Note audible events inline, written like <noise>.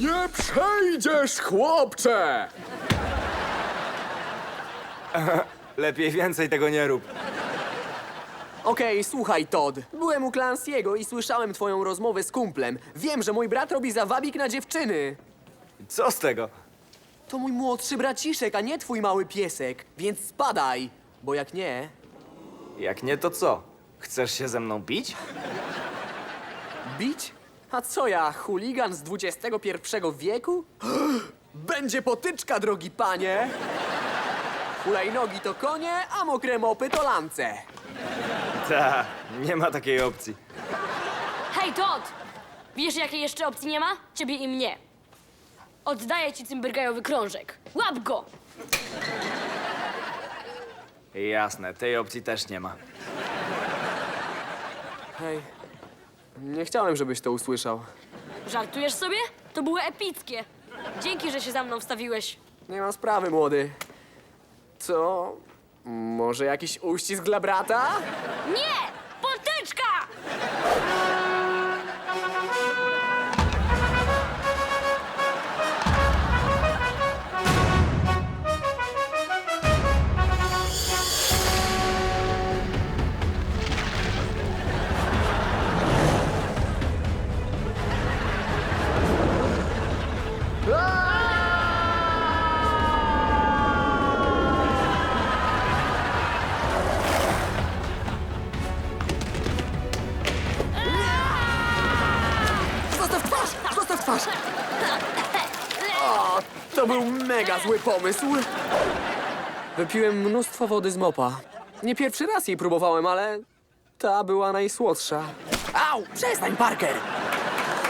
Nie przejdziesz, chłopcze! Lepiej więcej tego nie rób. Okej, słuchaj, Todd. Byłem u Clancy'ego i słyszałem twoją rozmowę z kumplem. Wiem, że mój brat robi zawabik na dziewczyny. Co z tego? To mój młodszy braciszek, a nie twój mały piesek. Więc spadaj, bo jak nie... Jak nie, to co? Chcesz się ze mną bić? Bić? A co ja, chuligan z XXI wieku? <gasps> Będzie potyczka, drogi panie! Hulajnogi to konie, a mokre mopy to lance. Ta, nie ma takiej opcji. Hej, Todd! Wiesz, jakiej jeszcze opcji nie ma? Ciebie i mnie. Oddaję ci cymbergajowy krążek. Łap go! Jasne, tej opcji też nie ma. Hej, nie chciałem, żebyś to usłyszał. Żartujesz sobie? To było epickie. Dzięki, że się za mną wstawiłeś. Nie ma sprawy, młody. Co? Może jakiś uścisk dla brata? Nie! Twarz! O, to był mega zły pomysł. Wypiłem mnóstwo wody z mopa. Nie pierwszy raz jej próbowałem, ale ta była najsłodsza. Au! Przestań, Parker!